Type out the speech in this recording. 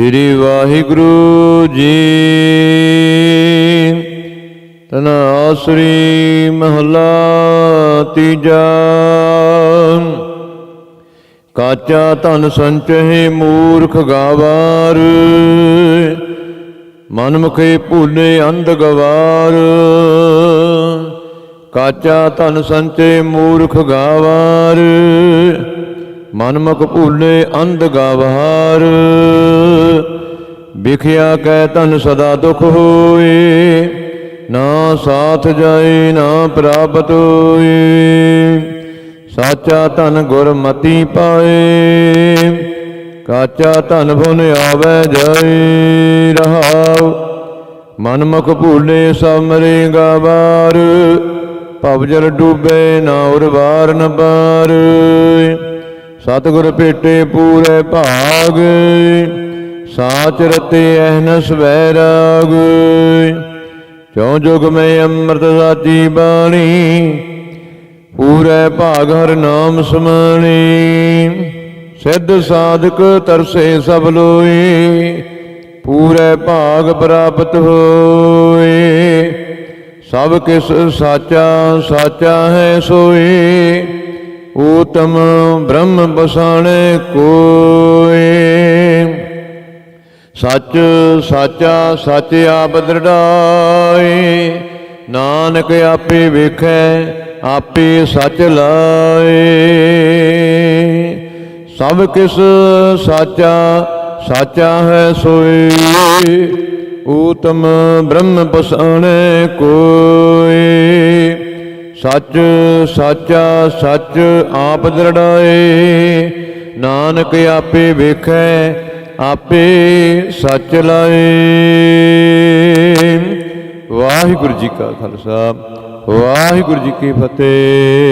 ਸ੍ਰੀ ਵਾਹਿਗੁਰੂ ਜੀ। ਤਨਾ ਆਸਰੀ ਮਹਲਾ ਤੀਜਾ। ਕਾਚਾ ਧਨ ਸੰਚਹਿ ਮੂਰਖ ਗਾਵਾਰ। ਮਨ ਮੁਖੇ ਭੂਲੇ ਅੰਧ ਗਵਾਰ। ਕਾਚਾ ਧਨ ਸੰਚੇ ਮੂਰਖ ਗਾਵਾਰ। ਮਨਮੁਖ ਭੂਲੇ ਅੰਧ ਗਵਾਰ। ਵਿਖਿਆ ਕੈ ਤਨ ਸਦਾ ਦੁਖ ਹੋਏ, ਨਾ ਸਾਥ ਜਾਏ, ਨਾ ਪ੍ਰਾਪਤ ਹੋਏ। ਸਾਚਾ ਧਨ ਗੁਰਮਤੀ ਪਾਏ, ਕਾਚਾ ਧਨ ਬੁਨ ਆਵੇ ਜਾਏ। ਰਹਾਉ ਮਨਮੁਖ ਭੂਲੇ ਸਮਰੇ ਗਵਾਰ ਭਵਜਲ ਡੂਬੇ ਨਾ ਉਰਵਾਰ ਨ ਪਾਰ ਸਤਿਗੁਰ ਭੇਟੇ ਪੂਰੇ ਭਾਗ ਸਾਚ ਰਤੇ ਅਹਨਸ ਵੈਰਾਗ ਚੌ ਜੁਗ ਮੈਂ ਅੰਮ੍ਰਿਤ ਸਾਚੀ ਬਾਣੀ। ਪੂਰੇ ਭਾਗ ਹਰ ਨਾਮ ਸਮਾਣੀ। ਸਿੱਧ ਸਾਧਕ ਤਰਸੇ ਸਭ ਲੋਏ। ਪੂਰੇ ਭਾਗ ਪ੍ਰਾਪਤ ਹੋਏ। ਸਭ ਕਿਸ ਸਾਚਾ ਸਾਚਾ ਹੈ ਸੋਈ ਊਤਮ ਬ੍ਰਹਮ ਬਸਾਣੇ ਕੋ ਸੱਚ ਸਾਚਾ ਸੱਚ ਆਪ ਦ੍ਰਿੜਾਏ ਨਾਨਕ ਆਪੇ ਵੇਖੈ, ਆਪੇ ਸੱਚ ਲਾਏ। ਸਭ ਕਿਸ ਸਾਚਾ ਸਾਚਾ ਹੈ ਸੋਈ ਊਤਮ ਬ੍ਰਹਮ ਪਸਾਣੇ ਕੋਏ। ਸੱਚ ਸਾਚਾ ਸੱਚ ਆਪ ਦ੍ਰਿੜਾਏ ਨਾਨਕ ਆਪੇ ਵੇਖੈ ਆਪੇ ਸੱਚ ਲਾਏ। ਵਾਹਿਗੁਰੂ ਜੀ ਕਾ ਖਾਲਸਾ ਵਾਹਿਗੁਰੂ ਜੀ ਕੀ ਫਤਿਹ।